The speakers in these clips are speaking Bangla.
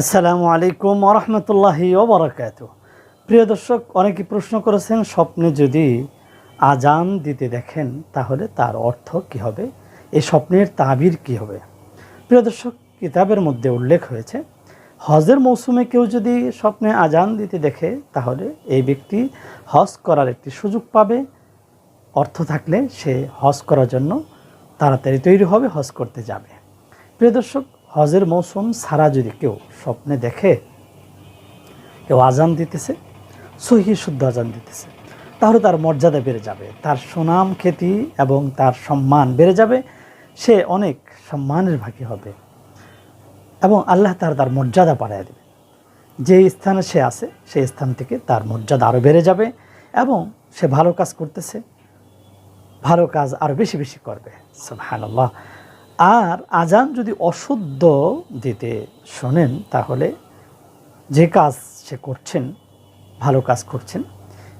আসসালামু আলাইকুম ওরহমতুল্লাহি ওবরাকাত প্রিয় দর্শক, অনেকে প্রশ্ন করেছেন, স্বপ্নে যদি আজান দিতে দেখেন, তাহলে তার অর্থ কি হবে? এই স্বপ্নের তাবির কি হবে? প্রিয় দর্শক, কিতাবের মধ্যে উল্লেখ হয়েছে, হজের মৌসুমে কেউ যদি স্বপ্নে আজান দিতে দেখে, তাহলে এই ব্যক্তি হজ করার একটি সুযোগ পাবে। অর্থ থাকলে সে হজ করার জন্য তাড়াতাড়ি তৈরি হবে, হজ করতে যাবে। প্রিয় দর্শক হজের মৌসুম ছাড়া যদি কেউ স্বপ্নে দেখে, কেউ আজান দিতেছে, সহি শুদ্ধ আজান দিতেছে, তাহলে তার মর্যাদা বেড়ে যাবে, তার সুনাম, খ্যাতি এবং তার সম্মান বেড়ে যাবে, সে অনেক সম্মানের ভাগী হবে এবং আল্লাহ তার তার মর্যাদা বাড়ায় দেবে। যে স্থানে সে আছে, সেই স্থান থেকে তার মর্যাদা আরও বেড়ে যাবে এবং সে ভালো কাজ করতেছে, ভালো কাজ আরও বেশি বেশি করবে। সুবহানাল্লাহ। আর আজান যদি অশুদ্ধ দিতে শোনেন, তাহলে যে কাজ সে করছেন, ভালো কাজ করছেন,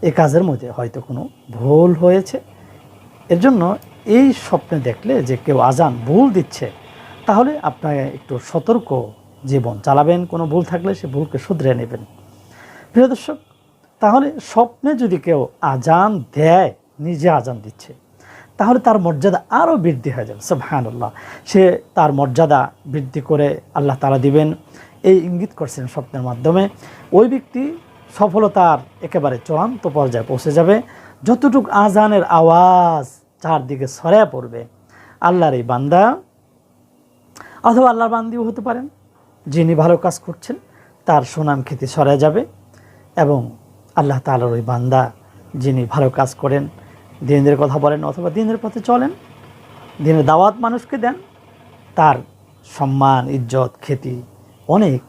এ কাজের মধ্যে হয়তো কোনো ভুল হয়েছে। এর জন্য এই স্বপ্নে দেখলে যে কেউ আজান ভুল দিচ্ছে, তাহলে আপনাকে একটু সতর্ক জীবন চালাবেন। কোনো ভুল থাকলে সে ভুলকে শুধরে নেবেন। প্রিয় দর্শক, তাহলে স্বপ্নে যদি কেউ আজান দেয়, নিজে আজান দিচ্ছে তাহলে তার মর্যাদা আরও বৃদ্ধি হয়ে যাবে। সুবহানাল্লাহ। সে তার মর্যাদা বৃদ্ধি করে আল্লাহ তালা দিবেন। এই ইঙ্গিত করছেন স্বপ্নের মাধ্যমে। ওই ব্যক্তি সফলতার একেবারে চূড়ান্ত পর্যায়ে পৌঁছে যাবে। যতটুকু আজানের আওয়াজ চারদিকে ছড়ায় পড়বে, আল্লাহর এই বান্দা অথবা আল্লাহর বান্দিও হতে পারেন, যিনি ভালো কাজ করছেন, তার সুনাম খ্যাতি ছড়ায় যাবে এবং আল্লাহ তালার ওই বান্দা যিনি ভালো কাজ করেন দিনের কথা বলেন অথবা দিনের পথে চলেন। দিনের দাওয়াত মানুষকে দেন। তার সম্মান, ইজ্জত, খ্যাতি অনেক।